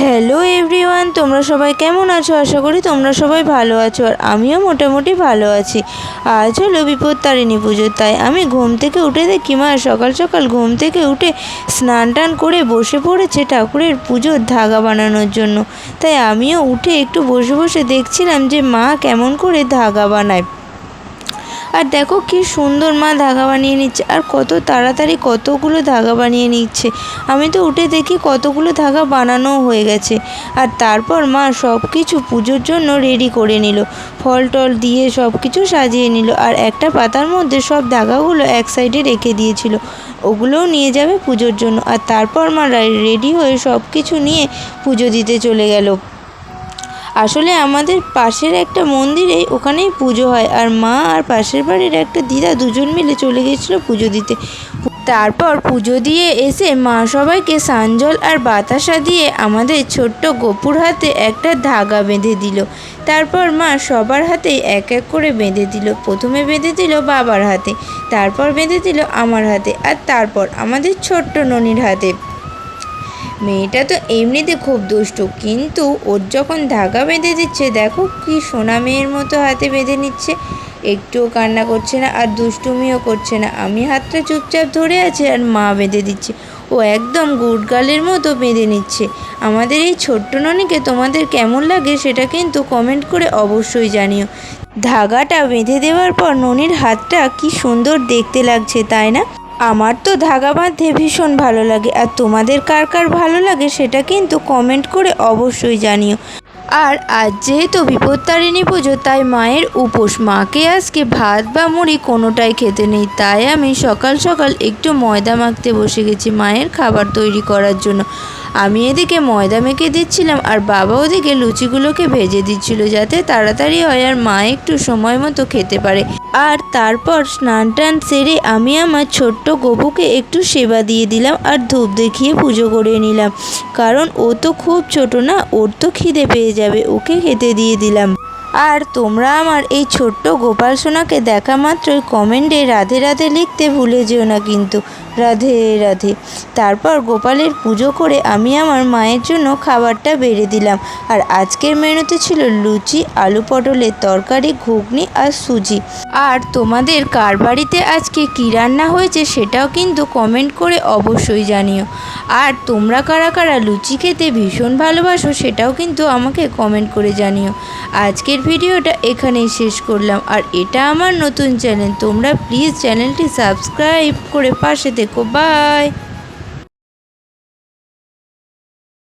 Hello everyone তোমরা সবাই কেমন আছো? আশা করি তোমরা সবাই ভালো আছো আর আমিও মোটামুটি ভালো আছি। আজ হলো বিপত্তারিণী পুজো, তাই আমি ঘুম থেকে উঠে দেখি মা সকাল সকাল ঘুম থেকে উঠে স্নান টান করে বসে পড়েছে ঠাকুরের পুজোর ধাগা বানানোর জন্য। তাই আমিও উঠে একটু বসে বসে দেখছিলাম যে মা কেমন করে ধাগা বানায়। আর দেখো কি সুন্দর মা ধাগা বানিয়ে নিচ্ছে, আর কত তাড়াতাড়ি কতগুলো ধাগা বানিয়ে নিচ্ছে। আমি তো উঠে দেখি কতগুলো ধাগা বানানোও হয়ে গেছে। আর তারপর মা সব কিছু পুজোর জন্য রেডি করে নিল। ফল টল দিয়ে সব কিছু সাজিয়ে নিল, আর একটা পাতার মধ্যে সব ধাগাগুলো এক সাইডে রেখে দিয়েছিল। ওগুলোও নিয়ে যাবে পুজোর জন্য। আর তারপর মা রেডি হয়ে সব কিছু নিয়ে পুজো দিতে চলে গেল। আসলে আমাদের পাশের একটা মন্দিরে ওখানেই পুজো হয় আর মা আর পাশের বাড়ির একটা দিদা দুজন মিলে চলে গেছিল পুজো দিতে। তারপর পুজো দিয়ে এসে মা সবাইকে সানজল আর বাতাসা দিয়ে আমাদের ছোট্ট গোপুর হাতে একটা ধাগা বেঁধে দিল। তারপর মা সবার হাতেই এক এক করে বেঁধে দিল। প্রথমে বেঁধে দিল বাবার হাতে, তারপর বেঁধে দিল আমার হাতে আর তারপর আমাদের ছোট্ট ননির হাতে। মেয়েটা তো এমনিতে খুব দুষ্টু, কিন্তু ওর যখন ধাগা বেঁধে দিচ্ছে, দেখো কি সোনা মেয়ের মতো হাতে বেঁধে নিচ্ছে। একটুও কান্না করছে না আর দুষ্টুমিও করছে না। আমি হাতটা চুপচাপ ধরে আছে আর মা বেঁধে দিচ্ছে। ও একদম গুটগালের মতো বেঁধে নিচ্ছে। আমাদের এই ছোট্ট ননিকে তোমাদের কেমন লাগে সেটা কিন্তু কমেন্ট করে অবশ্যই জানিও। ধাগাটা বেঁধে দেওয়ার পর ননির হাতটা কি সুন্দর দেখতে লাগছে, তাই না? আমার তো ধাগা বাঁধতে ভীষণ ভালো লাগে, আর তোমাদের কার কার ভালো লাগে সেটা কিন্তু কমেন্ট করে অবশ্যই জানিও। আর আজ যেহেতু বিপত্তারিণী পুজো, তাই মায়ের উপোস। মাকে আজকে ভাত বা মুড়ি কোনোটাই খেতে নেই, তাই আমি সকাল সকাল একটু ময়দা মাখতে বসে গেছি মায়ের খাবার তৈরি করার জন্য। আমি এদিকে ময়দা মেখে দিচ্ছিলাম আর বাবা ওদিকে লুচিগুলোকে ভেজে দিচ্ছিল যাতে তাড়াতাড়ি হয় আর মা একটু সময় মতো খেতে পারে। আর তারপর স্নান টান সেরে আমি আমার ছোট্ট গপুকে একটু সেবা দিয়ে দিলাম আর ধূপ দেখিয়ে পুজো করে নিলাম। কারণ ও তো খুব ছোট না, ওর তো খিদে পেয়ে যাবে, ওকে খেতে দিয়ে দিলাম। আর তোমরা আমার এই ছোট্ট গোপাল সোনাকে দেখা মাত্রই কমেন্টে রাধে রাধে লিখতে ভুলে যেও না কিন্তু। রাধে রাধে। তারপর গোপালের পুজো করে আমি আমার মায়ের জন্য খাবারটা বেড়ে দিলাম। আর আজকের মেনুতে ছিল লুচি, আলু পটলের তরকারি, ঘুগনি আর সুজি। আর তোমাদের কার বাড়িতে আজকে কী রান্না হয়েছে সেটাও কিন্তু কমেন্ট করে অবশ্যই জানিও। আর তোমরা কারা কারা লুচি খেতে ভীষণ ভালোবাসো সেটাও কিন্তু আমাকে কমেন্ট করে জানিও। আজকের ভিডিওটা এখানেই শেষ করলাম। আর এটা আমার নতুন চ্যানেল, তোমরা প্লিজ চ্যানেলটি সাবস্ক্রাইব করে পাশে থেকো বাই